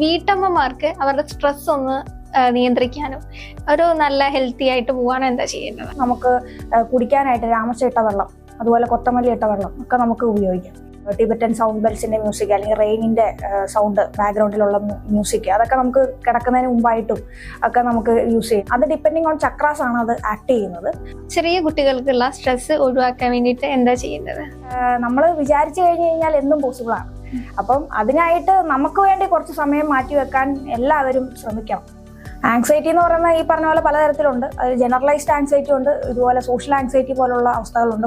വീട്ടമ്മമാർക്ക് അവരുടെ സ്ട്രെസ് ഒന്ന് നിയന്ത്രിക്കാനും ഒരു നല്ല ഹെൽത്തി ആയിട്ട് പോകാനും എന്താ ചെയ്യേണ്ടത് നമുക്ക് കുടിക്കാനായിട്ട് രാമശ ഇട്ട വെള്ളം അതുപോലെ കൊത്തമല്ലി ഇട്ട വെള്ളം ഒക്കെ നമുക്ക് ഉപയോഗിക്കാം. ടിബറ്റൻ സൗണ്ട് ബെൽസിന്റെ മ്യൂസിക് അല്ലെങ്കിൽ റെയിനിന്റെ സൗണ്ട് ബാക്ക്ഗ്രൗണ്ടിലുള്ള മ്യൂസിക് അതൊക്കെ നമുക്ക് കിടക്കുന്നതിന് മുമ്പായിട്ടും ഒക്കെ നമുക്ക് യൂസ് ചെയ്യാം. അത് ഡിപ്പെൻഡിങ് ഓൺ ചക്രാസ് ആണ് അത് ആക്ട് ചെയ്യുന്നത്. ചെറിയ കുട്ടികൾക്കുള്ള സ്ട്രെസ് ഒഴിവാക്കാൻ വേണ്ടിയിട്ട് എന്താ ചെയ്യുന്നത്? നമ്മൾ വിചാരിച്ചു കഴിഞ്ഞു കഴിഞ്ഞാൽ എന്നും പോസിബിൾ ആണ്. അപ്പം അതിനായിട്ട് നമുക്ക് വേണ്ടി കുറച്ച് സമയം മാറ്റി വെക്കാൻ എല്ലാവരും ശ്രമിക്കണം. ആങ്സൈറ്റി എന്ന് പറയുന്ന ഈ പറഞ്ഞ പോലെ പലതരത്തിലുണ്ട്. ജനറലൈസ്ഡ് ആങ്സൈറ്റി ഉണ്ട് ഇതുപോലെ സോഷ്യൽ ആങ്സൈറ്റി പോലുള്ള അവസ്ഥകളുണ്ട്.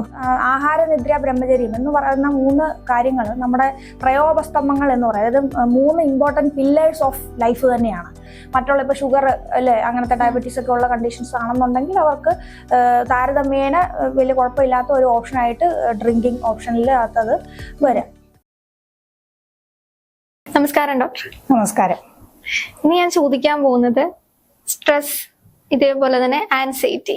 ആഹാര നിദ്ര ബ്രഹ്മചര്യം എന്ന് പറയുന്ന മൂന്ന് കാര്യങ്ങൾ നമ്മുടെ പ്രയോപസ്തംഭങ്ങൾ എന്ന് പറയുന്നത് മൂന്ന് ഇമ്പോർട്ടന്റ് പില്ലേഴ്സ് ഓഫ് ലൈഫ് തന്നെയാണ്. മറ്റുള്ള ഇപ്പോൾ ഷുഗർ അല്ലേ അങ്ങനത്തെ ഡയബറ്റീസ് ഒക്കെ ഉള്ള കണ്ടീഷൻസ് ആണെന്നുണ്ടെങ്കിൽ അവർക്ക് താരതമ്യേന വലിയ കുഴപ്പമില്ലാത്ത ഒരു ഓപ്ഷനായിട്ട് ഡ്രിങ്കിങ് ഓപ്ഷനിൽ അത് വരാം. നമസ്കാരം ഡോക്ടർ. നമസ്കാരം. ഇനി ഞാൻ ചോദിക്കാൻ പോകുന്നത് സ്ട്രെസ് ഇതേപോലെ തന്നെ ആൻസൈറ്റി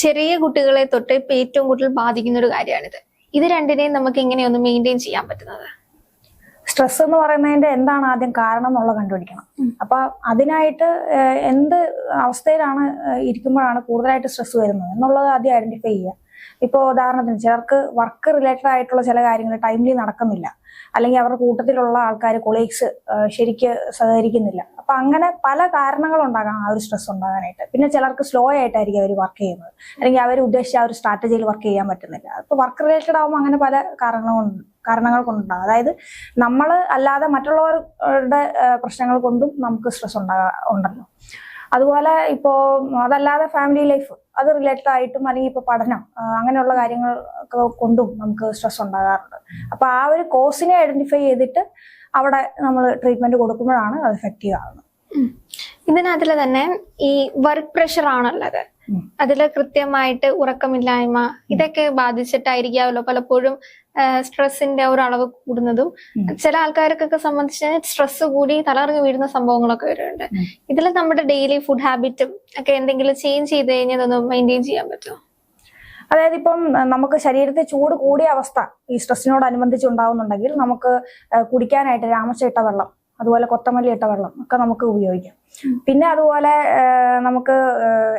ചെറിയ കുട്ടികളെ തൊട്ട് ഇപ്പൊ ഏറ്റവും കൂടുതൽ ബാധിക്കുന്ന ഒരു കാര്യമാണിത്. ഇത് രണ്ടിനെയും നമുക്ക് എങ്ങനെയൊന്ന് മെയിന്റെയിൻ ചെയ്യാൻ പറ്റുന്നത്? സ്ട്രെസ് എന്ന് പറയുന്നതിന്റെ എന്താണ് ആദ്യം കാരണം എന്നുള്ളത് കണ്ടുപിടിക്കണം. അപ്പൊ അതിനായിട്ട് എന്ത് അവസ്ഥയിലാണ് ഇരിക്കുമ്പോഴാണ് കൂടുതലായിട്ട് സ്ട്രെസ് വരുന്നത് എന്നുള്ളത് ആദ്യം ഐഡന്റിഫൈ ചെയ്യുക. ഇപ്പോൾ ഉദാഹരണത്തിന് ചിലർക്ക് വർക്ക് റിലേറ്റഡ് ആയിട്ടുള്ള ചില കാര്യങ്ങൾ ടൈംലി നടക്കുന്നില്ല. അല്ലെങ്കിൽ അവരുടെ കൂട്ടത്തിലുള്ള ആൾക്കാർ കൊളീഗ്സ് ശരിക്ക് സഹകരിക്കുന്നില്ല. അപ്പൊ അങ്ങനെ പല കാരണങ്ങളുണ്ടാകാം ആ ഒരു സ്ട്രെസ് ഉണ്ടാകാനായിട്ട്. പിന്നെ ചിലർക്ക് സ്ലോ ആയിട്ടായിരിക്കും അവർ വർക്ക് ചെയ്യുന്നത്. അല്ലെങ്കിൽ അവർ ഉദ്ദേശിച്ച ആ ഒരു സ്ട്രാറ്റജിയിൽ വർക്ക് ചെയ്യാൻ പറ്റുന്നില്ല. അപ്പൊ വർക്ക് റിലേറ്റഡ് ആകുമ്പോൾ അങ്ങനെ പല കാരണങ്ങൾ കാരണങ്ങൾ കൊണ്ടുണ്ടാകും. അതായത് നമ്മൾ അല്ലാതെ മറ്റുള്ളവരുടെ പ്രശ്നങ്ങൾ കൊണ്ടും നമുക്ക് സ്ട്രെസ് ഉണ്ടാകാ ഉണ്ടല്ലോ. അതുപോലെ ഇപ്പോ അതല്ലാതെ ഫാമിലി ലൈഫ് അത് റിലേറ്റഡ് ആയിട്ടും അല്ലെങ്കിൽ ഇപ്പോൾ പഠനം അങ്ങനെയുള്ള കാര്യങ്ങൾ കൊണ്ടും നമുക്ക് സ്ട്രെസ് ഉണ്ടാകാറുണ്ട്. അപ്പൊ ആ ഒരു കോസിനെ ഐഡന്റിഫൈ ചെയ്തിട്ട് അവിടെ നമ്മൾ ട്രീറ്റ്മെന്റ് കൊടുക്കുമ്പോഴാണ് അത് എഫക്റ്റീവ് ആകുന്നത് ഇതിനകത്തിൽ തന്നെ ഈ വർക്ക് പ്രഷർ ആണുള്ളത്. അതിൽ കൃത്യമായിട്ട് ഉറക്കമില്ലായ്മ ഇതൊക്കെ ബാധിച്ചിട്ടായിരിക്കാമല്ലോ പലപ്പോഴും സ്ട്രെസ്സിന്റെ ഒരു അളവ് കൂടുന്നതും. ചില ആൾക്കാർക്കൊക്കെ സംബന്ധിച്ച് സ്ട്രെസ് കൂടി തളർന്നു വീഴുന്ന സംഭവങ്ങളൊക്കെ വരുന്നുണ്ട്. ഇതിൽ നമ്മുടെ ഡെയിലി ഫുഡ് ഹാബിറ്റും ഒക്കെ എന്തെങ്കിലും ചേഞ്ച് ചെയ്ത് കഴിഞ്ഞാൽ അതൊന്ന് മെയിന്റെയിൻ ചെയ്യാൻ പറ്റുമോ? അതായത് ഇപ്പം നമുക്ക് ശരീരത്തിൽ ചൂട് കൂടിയ അവസ്ഥ ഈ സ്ട്രെസ്സിനോടനുബന്ധിച്ച് ഉണ്ടാവുന്നുണ്ടെങ്കിൽ നമുക്ക് കുടിക്കാനായിട്ട് രാമചേട്ട വെള്ളം അതുപോലെ കൊത്തമല്ലി ഇട്ട വെള്ളം ഒക്കെ നമുക്ക് ഉപയോഗിക്കാം. പിന്നെ അതുപോലെ നമുക്ക്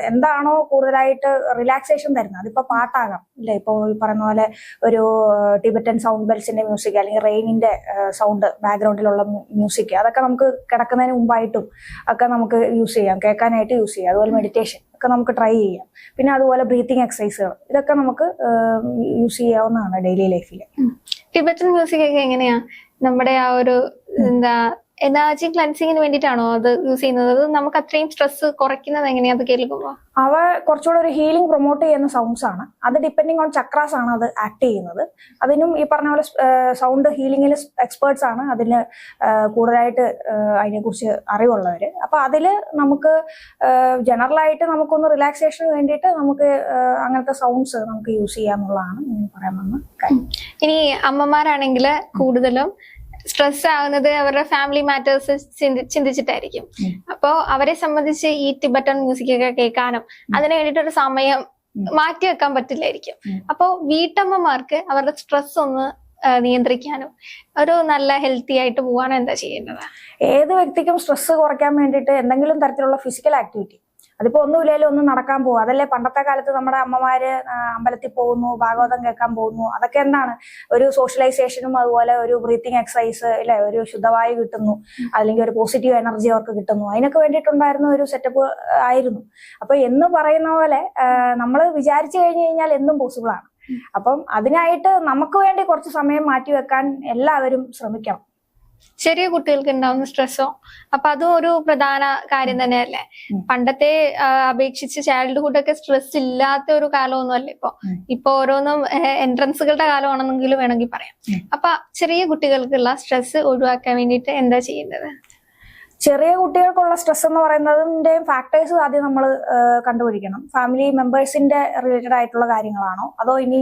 എന്താണോ കൂടുതലായിട്ട് റിലാക്സേഷൻ തരുന്നത്. അതിപ്പോ പാട്ടാകാം ഇല്ലേ ഇപ്പൊ ഈ പറയുന്ന പോലെ ഒരു ടിബറ്റൻ സൗണ്ട് ബെൽസിന്റെ മ്യൂസിക് അല്ലെങ്കിൽ റെയിനിന്റെ സൗണ്ട് ബാക്ക്ഗ്രൗണ്ടിലുള്ള മ്യൂസിക് അതൊക്കെ നമുക്ക് കിടക്കുന്നതിന് മുമ്പായിട്ടും ഒക്കെ നമുക്ക് യൂസ് ചെയ്യാം. കേൾക്കാനായിട്ട് യൂസ് ചെയ്യാം. അതുപോലെ മെഡിറ്റേഷൻ ഒക്കെ നമുക്ക് ട്രൈ ചെയ്യാം. പിന്നെ അതുപോലെ ബ്രീത്തിങ് എക്സസൈസുകൾ ഇതൊക്കെ നമുക്ക് യൂസ് ചെയ്യാവുന്നതാണ് ഡെയിലി ലൈഫിൽ ടിബറ്റൻ മ്യൂസിക് ഒക്കെ എങ്ങനെയാ? നമ്മുടെ ആ ഒരു എന്താ എനർജി ക്ലൻസിങ്ങിന് വേണ്ടിയിട്ടാണോ അത് യൂസ് ചെയ്യുന്നത്? അത് നമുക്ക് അത്രയും സ്ട്രെസ് കുറയ്ക്കുന്നത് എങ്ങനെയാ? അത് കേൾക്കുമ്പോ അവ കുറച്ചുകൂടെ ഒരു ഹീലിംഗ് പ്രൊമോട്ട് ചെയ്യുന്ന സൗണ്ട്സ് ആണ്. അത് ഡിപ്പെൻഡിങ് ഓൺ ചക്രാസ് ആണ് അത് ആക്ട് ചെയ്യുന്നത്. അതിനും ഈ പറഞ്ഞ പോലെ സൗണ്ട് ഹീലിംഗിൽ എക്സ്പേർട്സ് ആണ് അതിന് കൂടുതലായിട്ട് അതിനെ അതിനെക്കുറിച്ച് അറിവുള്ളവര്. അപ്പൊ അതിൽ നമുക്ക് ജനറൽ ആയിട്ട് നമുക്കൊന്ന് റിലാക്സേഷന് വേണ്ടിയിട്ട് നമുക്ക് അങ്ങനത്തെ സൗണ്ട്സ് നമുക്ക് യൂസ് ചെയ്യാന്നുള്ളതാണ് ഞാൻ പറയാൻ വന്ന കാര്യം. ഇനി അമ്മമാരാണെങ്കിൽ കൂടുതലും സ്ട്രെസ് ആവുന്നത് അവരുടെ ഫാമിലി മാറ്റേഴ്സ് ചിന്തിച്ചിട്ടായിരിക്കും. ഉം. അപ്പോ അവരെ സംബന്ധിച്ച് ഈ ടിബറ്റൻ മ്യൂസിക് ഒക്കെ കേൾക്കാനും അതിന് വേണ്ടിയിട്ടൊരു സമയം മാറ്റി വെക്കാൻ പറ്റില്ലായിരിക്കും. അപ്പോൾ അപ്പോ വീട്ടമ്മമാർക്ക് അവരുടെ സ്ട്രെസ് ഒന്ന് നിയന്ത്രിക്കാനും ഒരു നല്ല ഹെൽത്തി ആയിട്ട് പോകാനും എന്താ ചെയ്യേണ്ടത്? ഏത് വ്യക്തിക്കും സ്ട്രെസ് കുറയ്ക്കാൻ വേണ്ടിയിട്ട് എന്തെങ്കിലും തരത്തിലുള്ള ഫിസിക്കൽ ആക്ടിവിറ്റി അതിപ്പോ ഒന്നുമില്ലാലും ഒന്നും നടക്കാൻ പോകും അതല്ലേ പണ്ടത്തെ കാലത്ത് നമ്മുടെ അമ്മമാര് അമ്പലത്തിൽ പോകുന്നു ഭാഗവതം കേൾക്കാൻ പോകുന്നു. അതൊക്കെ എന്താണ്? ഒരു സോഷ്യലൈസേഷനും അതുപോലെ ഒരു ബ്രീത്തിങ് എക്സസൈസ് അല്ലെ? ഒരു ശുദ്ധവായു കിട്ടുന്നു. അല്ലെങ്കിൽ ഒരു പോസിറ്റീവ് എനർജി അവർക്ക് കിട്ടുന്നു. അതിനൊക്കെ വേണ്ടിയിട്ടുണ്ടായിരുന്ന ഒരു സെറ്റപ്പ് ആയിരുന്നു. അപ്പൊ എന്ന് പറയുന്ന പോലെ നമ്മൾ വിചാരിച്ചു കഴിഞ്ഞു കഴിഞ്ഞാൽ എന്നും പോസിബിൾ ആണ്. അപ്പം അതിനായിട്ട് നമുക്ക് വേണ്ടി കുറച്ച് സമയം മാറ്റി വെക്കാൻ എല്ലാവരും ശ്രമിക്കണം. ചെറിയ കുട്ടികൾക്ക് ഉണ്ടാവുന്ന സ്ട്രെസ്സോ അപ്പൊ അതും ഒരു പ്രധാന കാര്യം തന്നെയല്ലേ. പണ്ടത്തെ അപേക്ഷിച്ച് ചൈൽഡ്ഹുഡ് ഒക്കെ സ്ട്രെസ് ഇല്ലാത്ത ഒരു കാലമൊന്നും അല്ല ഇപ്പൊ ഇപ്പൊ ഓരോന്നും എൻട്രൻസുകളുടെ കാലമാണെന്നെങ്കിലും വേണമെങ്കിൽ പറയാം. അപ്പൊ ചെറിയ കുട്ടികൾക്കുള്ള സ്ട്രെസ് ഒഴിവാക്കാൻ വേണ്ടിയിട്ട് എന്താ ചെയ്യേണ്ടത് ചെറിയ കുട്ടികൾക്കുള്ള സ്ട്രെസ് എന്ന് പറയുന്നതിന്റെയും ഫാക്ടേഴ്സ് ആദ്യം നമ്മൾ കണ്ടുപിടിക്കണം. ഫാമിലി മെമ്പേഴ്സിന്റെ റിലേറ്റഡ് ആയിട്ടുള്ള കാര്യങ്ങളാണോ? അതോ ഇനി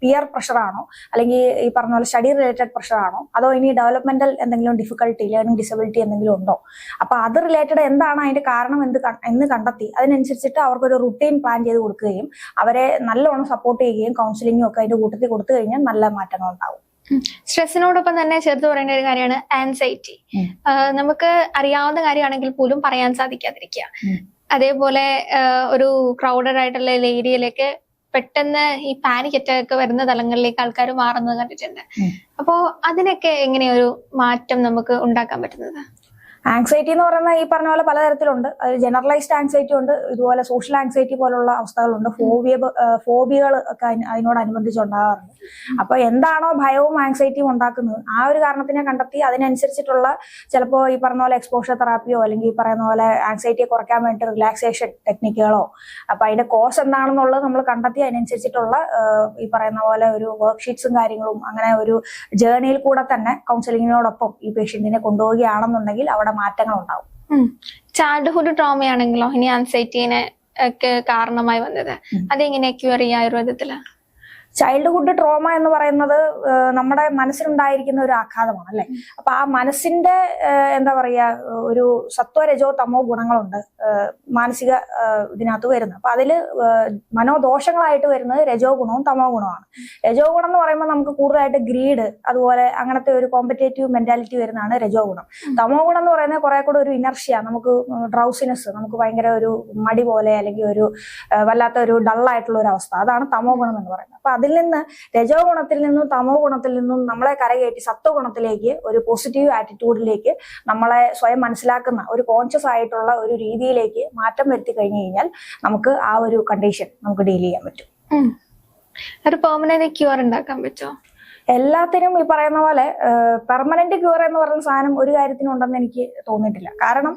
പിയർ പ്രഷർ ആണോ? അല്ലെങ്കിൽ ഈ പറഞ്ഞ പോലെ സ്റ്റഡി റിലേറ്റഡ് പ്രഷർ ആണോ? അതോ ഇനി ഡെവലപ്മെന്റൽ എന്തെങ്കിലും ഡിഫിക്കൽട്ടി ലേണിംഗ് ഡിസബിലിറ്റി എന്തെങ്കിലും ഉണ്ടോ? അപ്പൊ അത് റിലേറ്റഡ് എന്താണ് അതിന്റെ കാരണം എന്ത് എന്ന് കണ്ടെത്തി അതിനനുസരിച്ചിട്ട് അവർക്കൊരു റുട്ടീൻ പ്ലാൻ ചെയ്ത് കൊടുക്കുകയും അവരെ നല്ലോണം സപ്പോർട്ട് ചെയ്യുകയും കൗൺസിലിങ്ങും ഒക്കെ അതിന്റെ കൂട്ടത്തിൽ കൊടുത്തു കഴിഞ്ഞാൽ നല്ല മാറ്റങ്ങൾ ഉണ്ടാവും സ്ട്രെസ്സിനോടൊപ്പം തന്നെ ചേർത്ത് പറയേണ്ട ഒരു കാര്യമാണ് ആൻസൈറ്റി നമുക്ക് അറിയാവുന്ന കാര്യമാണെങ്കിൽ പോലും പറയാൻ സാധിക്കാതിരിക്കുക. അതേപോലെ ഒരു ക്രൗഡഡ് ആയിട്ടുള്ള ഏരിയയിലേക്ക് പെട്ടെന്ന് ഈ പാനിക് അറ്റാക്ക് വരുന്ന തലങ്ങളിലേക്ക് ആൾക്കാർ മാറുന്നത് കണ്ടിട്ടുണ്ട്. അപ്പോൾ അപ്പോ അതിനൊക്കെ എങ്ങനെയൊരു മാറ്റം നമുക്ക് ഉണ്ടാക്കാൻ പറ്റുന്നത്? ആങ്സൈറ്റി എന്ന് പറയുന്ന ഈ പറഞ്ഞ പോലെ പലതരത്തിലുണ്ട്. അതിൽ ജനറലൈസ്ഡ് ആങ്സൈറ്റി ഉണ്ട്. ഇതുപോലെ സോഷ്യൽ ആങ്സൈറ്റി പോലുള്ള അവസ്ഥകളുണ്ട്. ഫോബിയ ഫോബിയകൾ ഒക്കെ അതിന് അതിനോടനുബന്ധിച്ച് ഉണ്ടാകാറുണ്ട്. അപ്പൊ എന്താണോ ഭയവും ആങ്സൈറ്റിയും ഉണ്ടാക്കുന്നത് ആ ഒരു കാരണത്തിനെ കണ്ടെത്തി അതിനനുസരിച്ചിട്ടുള്ള ചിലപ്പോൾ ഈ പറഞ്ഞ പോലെ എക്സ്പോഷർ തെറാപ്പിയോ അല്ലെങ്കിൽ ഈ പറയുന്ന പോലെ ആങ്സൈറ്റിയെ കുറയ്ക്കാൻ വേണ്ടി റിലാക്സേഷൻ ടെക്നിക്കുകളോ അപ്പൊ അതിന്റെ കോസ് എന്താണെന്നുള്ളത് നമ്മൾ കണ്ടെത്തി അതിനനുസരിച്ചിട്ടുള്ള ഈ പറയുന്ന പോലെ ഒരു വർക്ക് ഷീറ്റ്സും കാര്യങ്ങളും അങ്ങനെ ഒരു ജേർണിയിൽ കൂടെ തന്നെ കൗൺസിലിങ്ങിനോടൊപ്പം ഈ പേഷ്യന്റിനെ കൊണ്ടുപോവുകയാണെന്നുണ്ടെങ്കിൽ അവിടെ മാറ്റങ്ങൾ ഉണ്ടാവും ചൈൽഡ്ഹുഡ് ട്രോമയാണെങ്കിലോ ഇനി ആൻസൈറ്റീനെ ഒക്കെ കാരണമായി വന്നത്. അതെങ്ങനെയാ അതെങ്ങനെ ക്യൂർ ചെയ്യാം ആയുർവേദത്തിൽ? ചൈൽഡ്ഹുഡ് ട്രോമ എന്ന് പറയുന്നത് നമ്മുടെ മനസ്സിലുണ്ടായിരിക്കുന്ന ഒരു ആഘാതമാണ് അല്ലെ? അപ്പൊ ആ മനസ്സിന്റെ എന്താ പറയാ ഒരു സത്വരജോ തമോ ഗുണങ്ങളുണ്ട് മാനസിക ഇതിനകത്ത് വരുന്നത്. അപ്പൊ അതിൽ മനോദോഷങ്ങളായിട്ട് വരുന്നത് രജോ ഗുണവും തമോ ഗുണവുമാണ്. രജോ ഗുണം എന്ന് പറയുമ്പോൾ നമുക്ക് കൂടുതലായിട്ട് ഗ്രീഡ് അതുപോലെ അങ്ങനത്തെ ഒരു കോമ്പറ്റേറ്റീവ് മെന്റാലിറ്റി വരുന്നതാണ് രജോ ഗുണം. തമോ ഗുണം എന്ന് പറയുന്നത് കുറെ കൂടെ ഒരു ഇനർഷ്യ നമുക്ക് ഡ്രൗസിനെസ് നമുക്ക് ഭയങ്കര ഒരു മടി പോലെ അല്ലെങ്കിൽ ഒരു വല്ലാത്ത ഒരു ഡള്ളായിട്ടുള്ള ഒരു അവസ്ഥ. അതാണ് തമോ ഗുണം എന്ന് പറയുന്നത്. അപ്പൊ അതിൽ നിന്ന് രജോ ഗുണത്തിൽ നിന്നും തമോ ഗുണത്തിൽ നിന്നും നമ്മളെ കരകയറ്റി സത്വ ഗുണത്തിലേക്ക് ഒരു പോസിറ്റീവ് ആറ്റിറ്റ്യൂഡിലേക്ക് നമ്മളെ സ്വയം മനസ്സിലാക്കുന്ന ഒരു കോൺഷ്യസ് ആയിട്ടുള്ള ഒരു രീതിയിലേക്ക് മാറ്റം വരുത്തി കഴിഞ്ഞു കഴിഞ്ഞാൽ നമുക്ക് ആ ഒരു കണ്ടീഷൻ നമുക്ക് ഡീൽ ചെയ്യാൻ പറ്റും. ഒരു പെർമനന്റ് ക്യൂർ ഉണ്ടാക്കാൻ പറ്റുമോ എല്ലാത്തിനും ഈ പറയുന്ന പോലെ പെർമനന്റ് ക്യൂർ എന്ന് പറയുന്ന സാധനം ഒരു കാര്യത്തിനും ഉണ്ടെന്ന് എനിക്ക് തോന്നിയിട്ടില്ല. കാരണം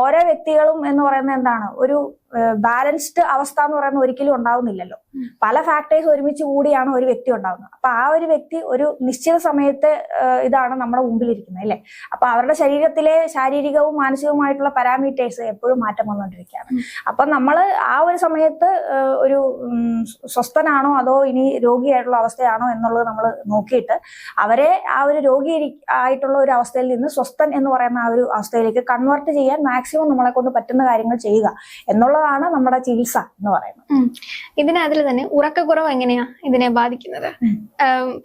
ഓരോ വ്യക്തികളും എന്ന് പറയുന്നത് എന്താണ്? ഒരു ബാലൻസ്ഡ് അവസ്ഥ എന്ന് പറയുന്ന ഒരിക്കലും ഉണ്ടാവുന്നില്ലല്ലോ. പല ഫാക്ടേഴ്സ് ഒരുമിച്ച് കൂടിയാണ് ഒരു വ്യക്തി ഉണ്ടാവുന്നത്. അപ്പൊ ആ ഒരു വ്യക്തി ഒരു നിശ്ചിത സമയത്ത് ഇതാണ് നമ്മുടെ മുമ്പിലിരിക്കുന്നത് അല്ലേ? അപ്പൊ അവരുടെ ശരീരത്തിലെ ശാരീരികവും മാനസികവുമായിട്ടുള്ള പാരാമീറ്റേഴ്സ് എപ്പോഴും മാറ്റം വന്നുകൊണ്ടിരിക്കുകയാണ്. അപ്പൊ നമ്മൾ ആ ഒരു സമയത്ത് ഒരു സ്വസ്ഥനാണോ അതോ ഇനി രോഗിയായിട്ടുള്ള അവസ്ഥയാണോ എന്നുള്ളത് നമ്മൾ നോക്കിയിട്ട് അവരെ ആ ഒരു രോഗി ആയിട്ടുള്ള ഒരു അവസ്ഥയിൽ നിന്ന് സ്വസ്ഥൻ എന്ന് പറയുന്ന ആ ഒരു അവസ്ഥയിലേക്ക് കൺവേർട്ട് ചെയ്യാൻ മാക്സിമം നമ്മളെ കൊണ്ട് പറ്റുന്ന കാര്യങ്ങൾ ചെയ്യുക. എന്നുള്ളതാണ് നമ്മുടെ ചികിത്സ എന്ന് പറയുന്നത്. ഇതിനതിൽ തന്നെ ഉറക്കക്കുറവ് എങ്ങനെയാ ഇതിനെ ബാധിക്കുന്നത്.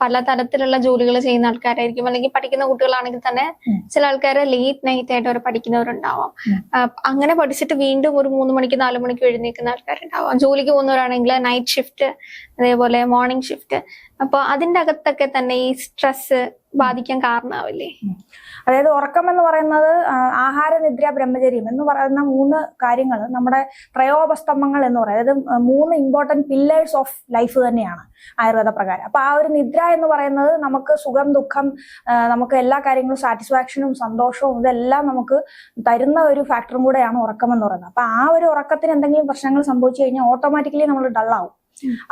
പല തരത്തിലുള്ള ജോലികൾ ചെയ്യുന്ന ആൾക്കാരായിരിക്കും അല്ലെങ്കിൽ പഠിക്കുന്ന കുട്ടികളാണെങ്കിൽ തന്നെ ചില ആൾക്കാർ ലേറ്റ് നൈറ്റ് ആയിട്ട് അവർ പഠിക്കുന്നവരുണ്ടാവാം. അങ്ങനെ പഠിച്ചിട്ട് വീണ്ടും ഒരു മൂന്ന് മണിക്ക് നാല് മണിക്ക് എഴുന്നേൽക്കുന്ന ആൾക്കാരുണ്ടാവാം. ജോലിക്ക് പോകുന്നവരാണെങ്കിൽ നൈറ്റ് ഷിഫ്റ്റ് അതേപോലെ മോർണിംഗ് ഷിഫ്റ്റ് അപ്പൊ അതിന്റെ അകത്തൊക്കെ തന്നെ ഈ സ്ട്രെസ് ബാധിക്കാൻ കാരണമാവില്ലേ? അതായത് ഉറക്കം എന്ന് പറയുന്നത് ആഹാര നിദ്ര ബ്രഹ്മചര്യം എന്ന് പറയുന്ന മൂന്ന് കാര്യങ്ങൾ നമ്മുടെ ത്രയോപസ്തംഭങ്ങൾ എന്ന് പറയുന്നത് അതായത് മൂന്ന് ഇമ്പോർട്ടന്റ് പില്ലേഴ്സ് ഓഫ് ലൈഫ് തന്നെയാണ് ആയുർവേദ പ്രകാരം. അപ്പൊ ആ ഒരു നിദ്ര എന്ന് പറയുന്നത് നമുക്ക് സുഖം ദുഃഖം നമുക്ക് എല്ലാ കാര്യങ്ങളും സാറ്റിസ്ഫാക്ഷനും സന്തോഷവും ഇതെല്ലാം നമുക്ക് തരുന്ന ഒരു ഫാക്ടറും കൂടെയാണ് ഉറക്കം എന്ന് പറയുന്നത്. അപ്പൊ ആ ഒരു ഉറക്കത്തിന് എന്തെങ്കിലും പ്രശ്നങ്ങൾ സംഭവിച്ചു കഴിഞ്ഞാൽ ഓട്ടോമാറ്റിക്കലി നമ്മൾ ഡള്ളാവും.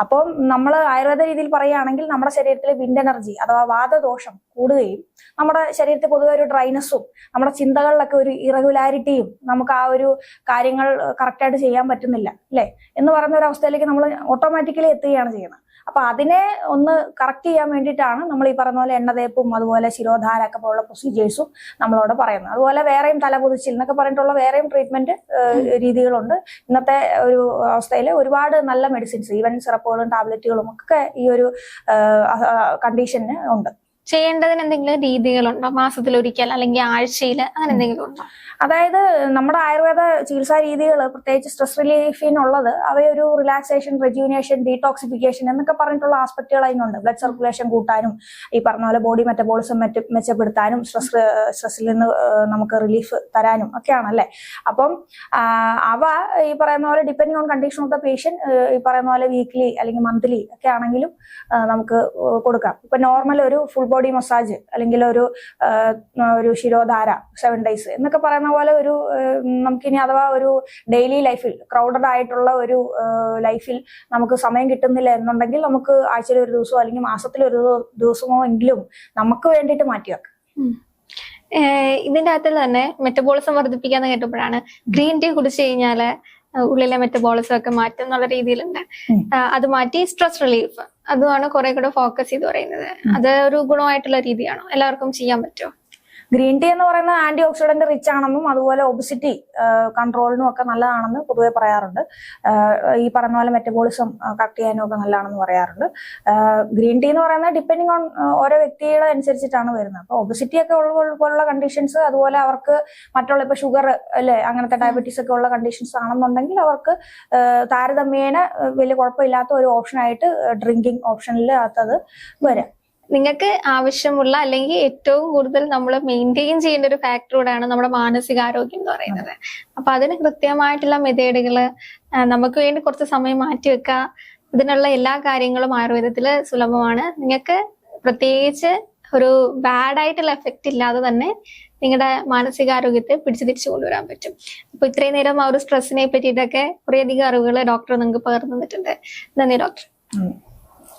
അപ്പം നമ്മൾ ആയുർവേദ രീതിയിൽ പറയുകയാണെങ്കിൽ നമ്മുടെ ശരീരത്തിലെ വിൻഡ് എനർജി അഥവാ വാദദോഷം കൂടുകയും നമ്മുടെ ശരീരത്തിൽ പൊതുവെ ഒരു ഡ്രൈനസ്സും നമ്മുടെ ചിന്തകളിലൊക്കെ ഒരു ഇറഗുലാരിറ്റിയും നമുക്ക് ആ ഒരു കാര്യങ്ങൾ കറക്റ്റായിട്ട് ചെയ്യാൻ പറ്റുന്നില്ല അല്ലേ? എന്ന് പറയുന്ന ഒരു അവസ്ഥയിലേക്ക് നമ്മൾ ഓട്ടോമാറ്റിക്കലി എത്തുകയാണ് ചെയ്യുന്നത്. അപ്പൊ അതിനെ ഒന്ന് കറക്റ്റ് ചെയ്യാൻ വേണ്ടിയിട്ടാണ് നമ്മൾ ഈ പറഞ്ഞ പോലെ എണ്ണതേപ്പും അതുപോലെ ശിരോധാര ഒക്കെ പോലുള്ള പ്രൊസീജിയേഴ്സും നമ്മളോട് പറയുന്നത്. അതുപോലെ വേറെയും തലപുതിച്ചിൽ എന്നൊക്കെ പറഞ്ഞിട്ടുള്ള വേറെയും ട്രീറ്റ്മെന്റ് രീതികളുണ്ട്. ഇന്നത്തെ ഒരു അവസ്ഥയിൽ ഒരുപാട് നല്ല മെഡിസിൻസ് ഈവൻ സിറപ്പുകളും ടാബ്ലറ്റുകളും ഒക്കെ ഈ ഒരു കണ്ടീഷന് ഉണ്ട്. ചെയ്യേണ്ടതിന് എന്തെങ്കിലും രീതികളുണ്ടോ? മാസത്തിൽ ഒരിക്കൽ അല്ലെങ്കിൽ ആഴ്ചയിൽ അങ്ങനെ എന്തെങ്കിലും ഉണ്ടോ? അതായത് നമ്മുടെ ആയുർവേദ ചികിത്സാ രീതികൾ പ്രത്യേകിച്ച് സ്ട്രെസ് റിലീഫിനുള്ളത് അവയൊരു റിലാക്സേഷൻ റെജ്യൂനേഷൻ ഡീടോക്സിഫിക്കേഷൻ എന്നൊക്കെ പറഞ്ഞിട്ടുള്ള ആസ്പെക്റ്റുകൾ അതിനുണ്ട്. ബ്ലഡ് സർക്കുലേഷൻ കൂട്ടാനും ഈ പറഞ്ഞ പോലെ ബോഡി മെറ്റബോളിസം മെറ്റ മെച്ചപ്പെടുത്താനും സ്ട്രെസ് സ്ട്രെസ്സിൽ നിന്ന് നമുക്ക് റിലീഫ് തരാനും ഒക്കെയാണ് അല്ലേ അപ്പം അവ ഈ പറയുന്ന പോലെ depending on condition of the patient ഈ പറയുന്ന പോലെ വീക്ക്ലി അല്ലെങ്കിൽ മന്ത്ലി ഒക്കെ ആണെങ്കിലും നമുക്ക് കൊടുക്കാം. ഇപ്പൊ നോർമൽ ഒരു ഫുൾ ബോഡി മസാജ് അല്ലെങ്കിൽ ഒരു ഒരു ശിരോധാര സെവൻ ഡേയ്സ് എന്നൊക്കെ പറയുന്ന പോലെ ഒരു നമുക്കിനി അഥവാ ഒരു ഡെയിലി ലൈഫിൽ ക്രൗഡഡ് ആയിട്ടുള്ള ഒരു ലൈഫിൽ നമുക്ക് സമയം കിട്ടുന്നില്ല എന്നുണ്ടെങ്കിൽ നമുക്ക് ആഴ്ചയിൽ ഒരു ദിവസമോ അല്ലെങ്കിൽ മാസത്തിൽ ഒരു ദിവസമോ എങ്കിലും നമുക്ക് വേണ്ടിയിട്ട് മാറ്റി ഇതിന്റെ അകത്തിൽ തന്നെ മെറ്റബോളിസം വർദ്ധിപ്പിക്കാന്ന് കേട്ടപ്പോഴാണ് ഗ്രീൻ ടീ കുടിച്ചു കഴിഞ്ഞാൽ ഉള്ളിലെ മെറ്റബോളിസം ഒക്കെ മാറ്റും എന്നുള്ള രീതിയിലുണ്ട്. അത് മാറ്റി സ്ട്രെസ് റിലീഫ് അതുമാണ് കുറെ കൂടെ ഫോക്കസ് ചെയ്ത് പറയുന്നത്. അത് ഒരു ഗുണമായിട്ടുള്ള രീതിയാണോ? എല്ലാവർക്കും ചെയ്യാൻ പറ്റുമോ? ഗ്രീൻ ടീ എന്ന് പറയുന്നത് ആന്റി ഓക്സിഡന്റ് റിച്ച് ആണെന്നും അതുപോലെ ഒബിസിറ്റി കൺട്രോളിനും ഒക്കെ നല്ലതാണെന്ന് പൊതുവെ പറയാറുണ്ട്. ഈ പറഞ്ഞ പോലെ മെറ്റബോളിസം കറക്റ്റ് ചെയ്യാനും ഒക്കെ നല്ലതാണെന്ന് പറയാറുണ്ട്. ഗ്രീൻ ടീ എന്ന് പറയുന്നത് ഡിപ്പെൻഡിങ് ഓൺ ഓരോ വ്യക്തികളെ അനുസരിച്ചിട്ടാണ് വരുന്നത്. അപ്പോൾ ഒബിസിറ്റി ഒക്കെ ഉള്ള കണ്ടീഷൻസ് അതുപോലെ അവർക്ക് മറ്റുള്ള ഇപ്പൊ ഷുഗർ അല്ലെ അങ്ങനത്തെ ഡയബറ്റീസ് ഒക്കെ ഉള്ള കണ്ടീഷൻസ് ആണെന്നുണ്ടെങ്കിൽ അവർക്ക് താരതമ്യേന വലിയ കുഴപ്പമില്ലാത്ത ഒരു ഓപ്ഷനായിട്ട് ഡ്രിങ്കിങ് ഓപ്ഷനിൽ അത് വരാം. നിങ്ങൾക്ക് ആവശ്യമുള്ള അല്ലെങ്കിൽ ഏറ്റവും കൂടുതൽ നമ്മൾ മെയിന്റെയിൻ ചെയ്യേണ്ട ഒരു ഫാക്ടറോടാണ് നമ്മുടെ മാനസികാരോഗ്യം എന്ന് പറയുന്നത്. അപ്പൊ അതിന് കൃത്യമായിട്ടുള്ള മെതേഡുകൾ നമുക്ക് വേണ്ടി കുറച്ച് സമയം മാറ്റി വെക്കുക. ഇതിനുള്ള എല്ലാ കാര്യങ്ങളും ആയുർവേദത്തിൽ സുലഭമാണ്. നിങ്ങൾക്ക് പ്രത്യേകിച്ച് ഒരു ബാഡ് ആയിട്ടുള്ള എഫക്റ്റ് ഇല്ലാതെ തന്നെ നിങ്ങളുടെ മാനസികാരോഗ്യത്തെ പിടിച്ചു തിരിച്ചു കൊണ്ടുവരാൻ പറ്റും. അപ്പൊ ഇത്രയും നേരം ആ ഒരു സ്ട്രെസ്സിനെ പറ്റിയിട്ടൊക്കെ കുറേയധികം അറിവുകൾ ഡോക്ടർ നിങ്ങൾക്ക് പകർന്നു തന്നിട്ടുണ്ട്. നന്ദി ഡോക്ടർ.